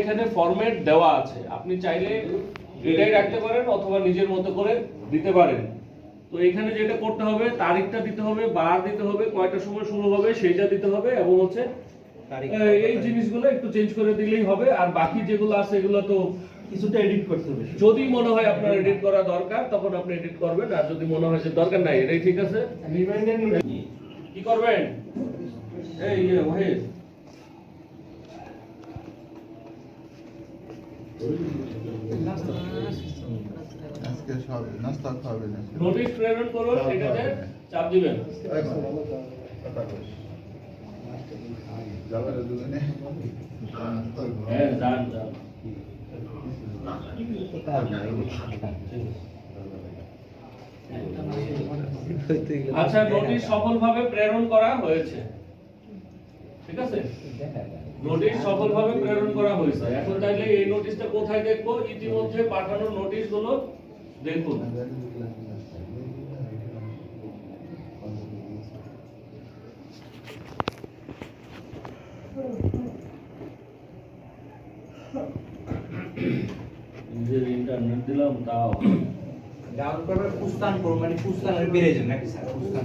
এখানে ফরম্যাট দেওয়া আছে। আপনি চাইলে এটাই রাখতে পারেন অথবা নিজের মতো করে দিতে পারেন। তো এখানে যেটা করতে হবে তারিখটা দিতে হবে বার দিতে হবে কয়টার সময় শুরু হবে সেইটা দিতে হবে এবং হচ্ছে এই জিনিসগুলো একটু চেঞ্জ করে দিলেই হবে। আর বাকি যেগুলো আছে এগুলো তো কিছুটা এডিট করতে হবে। যদি মনে হয় আপনার এডিট করা দরকার তখন আপনি এডিট করবেন। আর যদি মনে হয় যে দরকার নাই এটাই ঠিক আছে। কি করবেন? এই ওয়াহিদ। আজকে সব নাস্তা খাবে না। নোটিশ প্রেরণ করুন এটাতে চাপ দিবেন। দুজনে। হ্যাঁ যান যান। আচ্ছা নোটিশ সফলভাবে প্রেরণ করা হয়েছে। ঠিক আছে? নোটিশ সফলভাবে প্রেরণ করা হয়েছে। এখন তাইলে এই নোটিশটা কোথায় দেখব? ইতিমধ্যে পাঠানো নোটিশগুলো দেখুন। নিজের ইন্টারনেট দিলাম তাও ডাউন করবে পুস্তান করো মানে পুস্তানের বেড়ে যাবে নাকি স্যার? পুস্তান